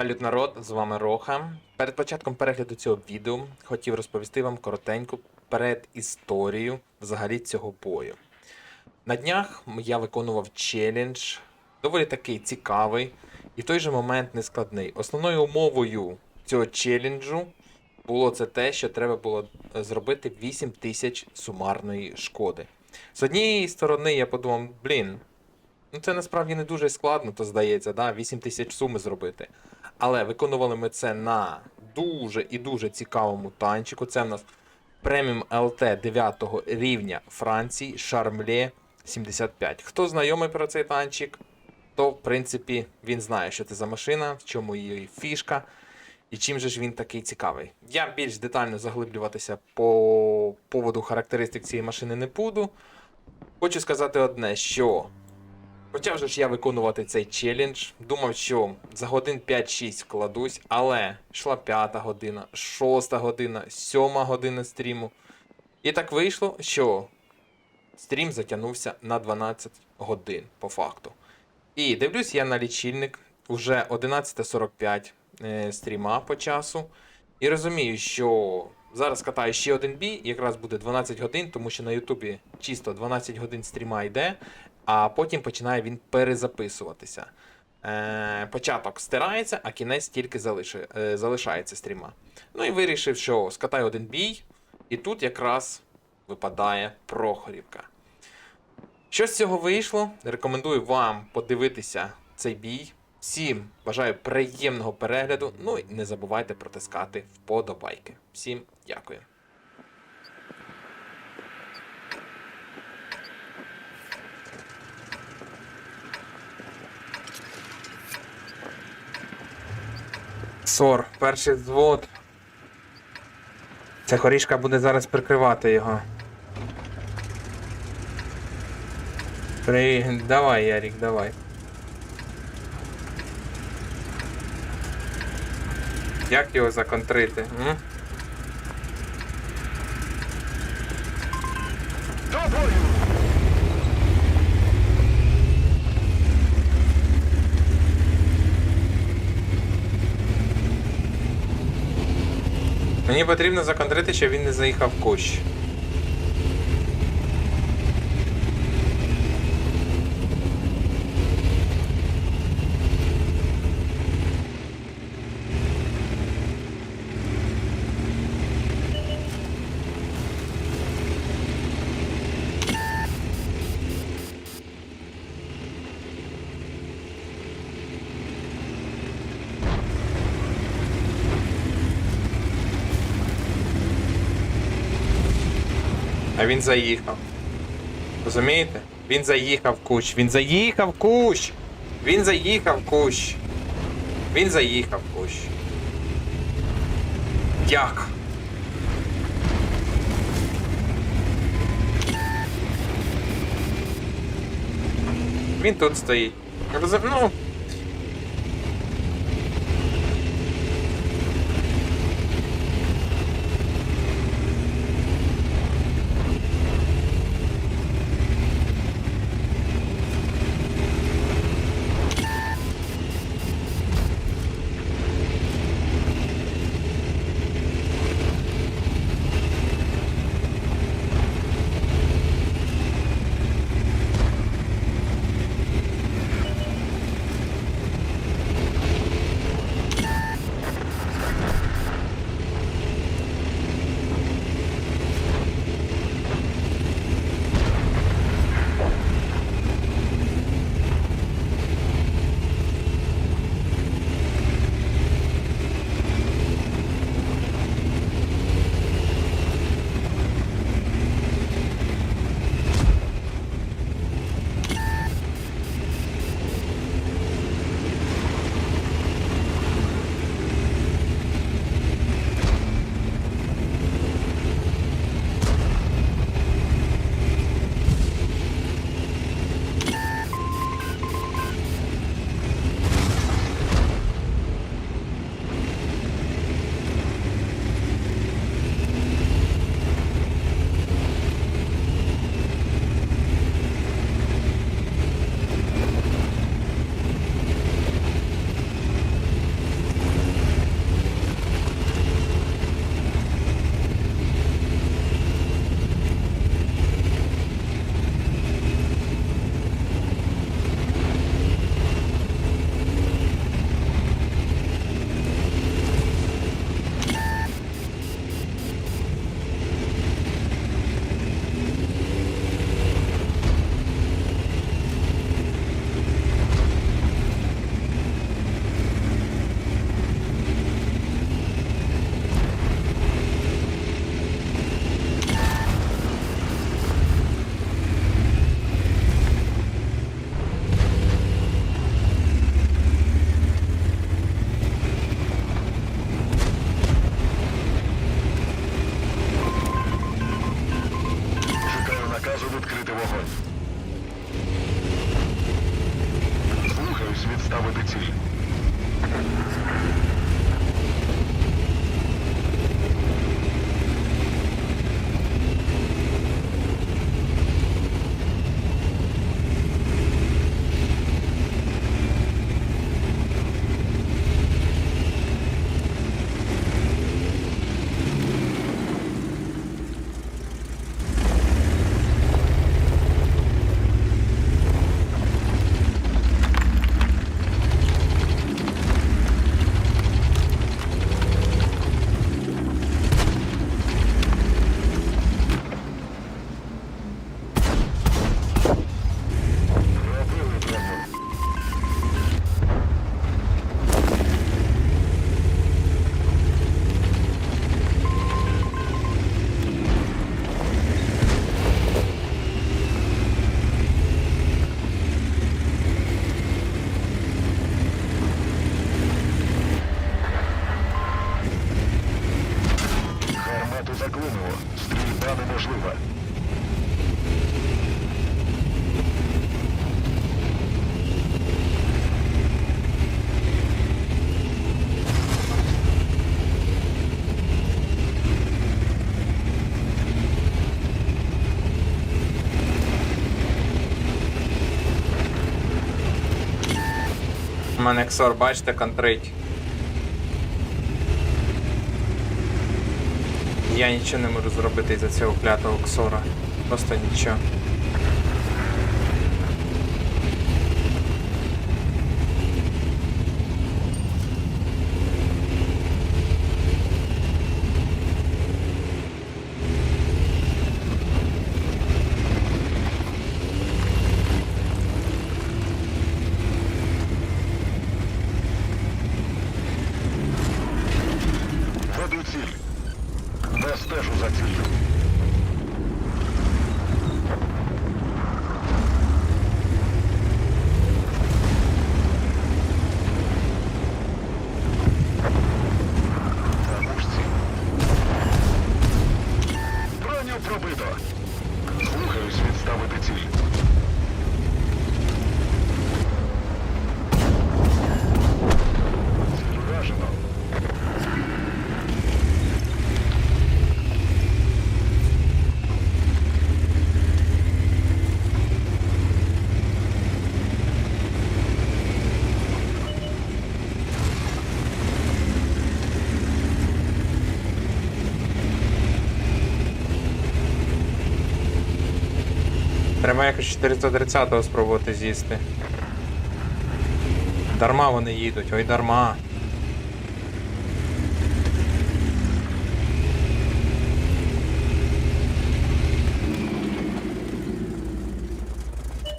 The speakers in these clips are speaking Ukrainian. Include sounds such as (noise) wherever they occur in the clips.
Салют народ, з вами Роха. Перед початком перегляду цього відео хотів розповісти вам коротеньку передісторію взагалі цього бою. На днях я виконував челендж, доволі такий цікавий і в той же момент нескладний. Основною умовою цього челенджу було це те, що треба було е, зробити 8 тисяч сумарної шкоди. З однієї сторони, я подумав, блін, ну це насправді не дуже складно, то здається, да? 8 тисяч суми зробити. Але виконували ми це на дуже і дуже цікавому танчику. Це в нас преміум ЛТ 9 рівня Франції Шармле 75. Хто знайомий про цей танчик, то в принципі він знає, що це за машина, в чому її фішка. І чим же ж він такий цікавий. Я більш детально заглиблюватися по поводу характеристик цієї машини не буду. Хочу сказати одне, що почав же ж я виконувати цей челендж. Думав, що за годин 5-6 вкладусь, але йшла 5 година, 6 година, 7 година стріму. І так вийшло, що стрім затягнувся на 12 годин по факту. І дивлюсь я на лічильник, уже 11.45 е, стріма по часу. І розумію, що зараз катаю ще один бій, якраз буде 12 годин, тому що на Ютубі чисто 12 годин стріма йде, а потім починає він перезаписуватися. Е, початок стирається, а кінець тільки залиши, е, залишається стріма. Ну і вирішив, що скатаю один бій, і тут якраз випадає Прохорівка. Що з цього вийшло? Рекомендую вам подивитися цей бій. Всім бажаю приємного перегляду. Ну і не забувайте протискати вподобайки. Всім дякую. Сор, перший взвод. Ця хорішка буде зараз прикривати його. При... Давай, Ярик, давай. Як його законтрити? М? Мені потрібно законтрити, щоб він не заїхав в кущ. А він заїхав. Розумієте? Він заїхав кущ. Він заїхав кущ! Він заїхав кущ. Він заїхав кущ. Як? Він тут стоїть. Розум... Ну. Кажу відкрити вогонь. Слухаюсь відставити ціль. У мене ксор, бачите, контрить. Я нічого не можу зробити із-за цього клятого ксора. Просто нічого. Веду ціль. Не стежу за ціллю. На мушці. Броню пробито. Слухаюсь відставити ціль. Ціль уражено. Треба якось 430-го спробувати з'їсти. Дарма вони їдуть, ой дарма.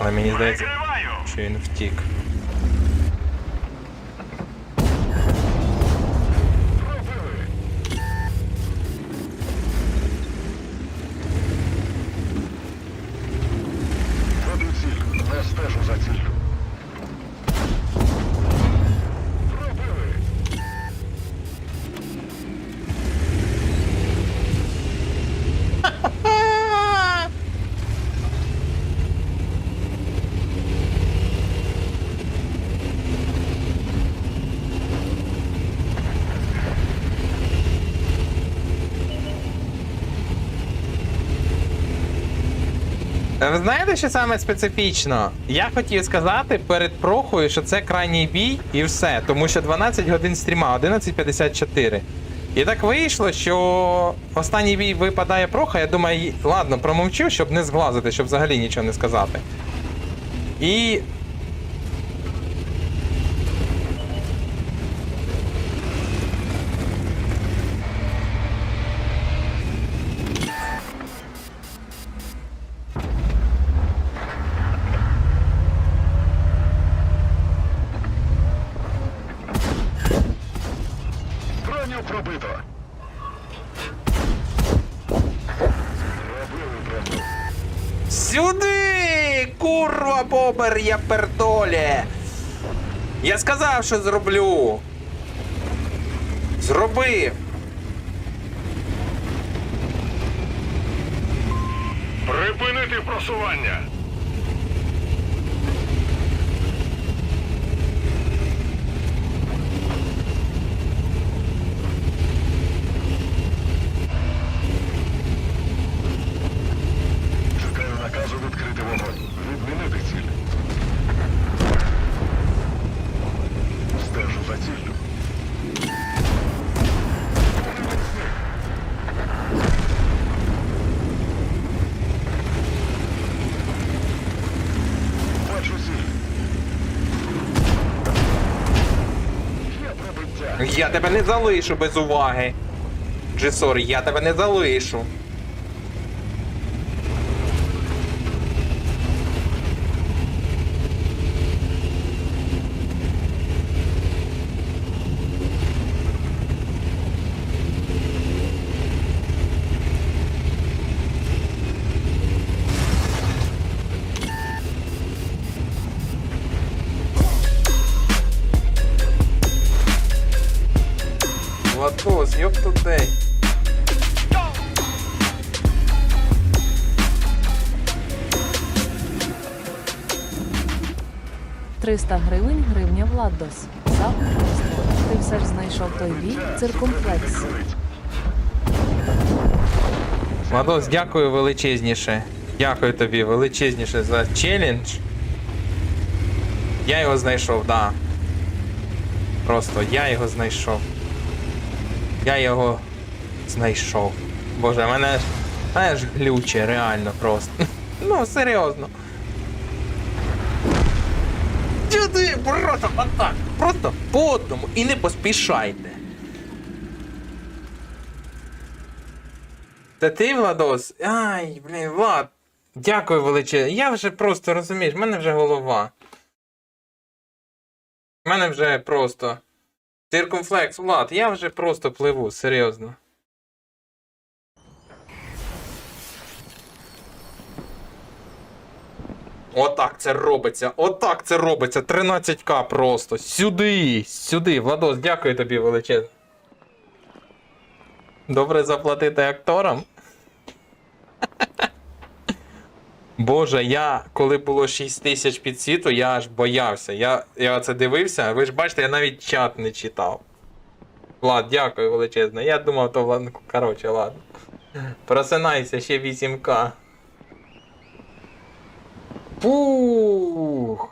Але мені здається, що він втік. Ви знаєте, що саме специфічно? Я хотів сказати перед прохою, що це крайній бій і все. Тому що 12 годин стріма, 11.54. І так вийшло, що останній бій випадає проха. Я думаю, ладно, промовчу, щоб не зглазити, щоб взагалі нічого не сказати. І. бобер, я пердолі. Я сказав, що зроблю. Зроби. Припинити просування. Я тебе не залишу без уваги. Джесор, я тебе не залишу. Гривень гривня Владос. За убивство. Ти все ж знайшов той бій циркумфлекс. Владос, дякую величезніше. Дякую тобі величезніше за челендж. Я його знайшов, да. Просто я його знайшов. Я його знайшов. Боже. Мене ж глюче, реально просто. (laughs) Ну, серйозно. Сюди, просто отак. Просто по одному і не поспішайте. Та ти, Владос? Ай, блін, Влад. Дякую величезне. Я вже просто розумієш, в мене вже голова. В мене вже просто. Циркумфлекс, Влад, я вже просто пливу, серйозно. Отак це робиться. Отак це робиться. 13к просто. Сюди, сюди. Владос, дякую тобі величезне. Добре заплатити акторам. (laughs) Боже, я коли було 6 тисяч під світу, я аж боявся. Я, я це дивився, ви ж бачите, я навіть чат не читав. Влад, дякую величезне. Я думав, то Влад. Коротше, ладно. Просинайся, ще 8к. Пух.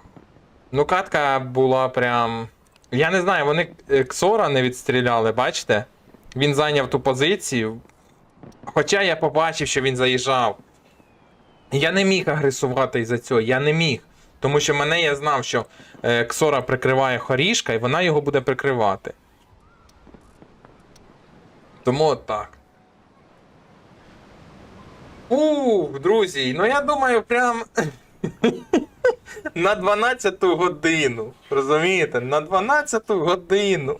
Ну, катка була прям. Я не знаю, вони е, Ксора не відстріляли, бачите? Він зайняв ту позицію. Хоча я побачив, що він заїжджав. Я не міг агресувати із-за цього, я не міг. Тому що мене я знав, що е, Ксора прикриває хорішка, і вона його буде прикривати. Тому от так. Ух, друзі, ну я думаю, прям на 12 годину. Розумієте? На 12 годину.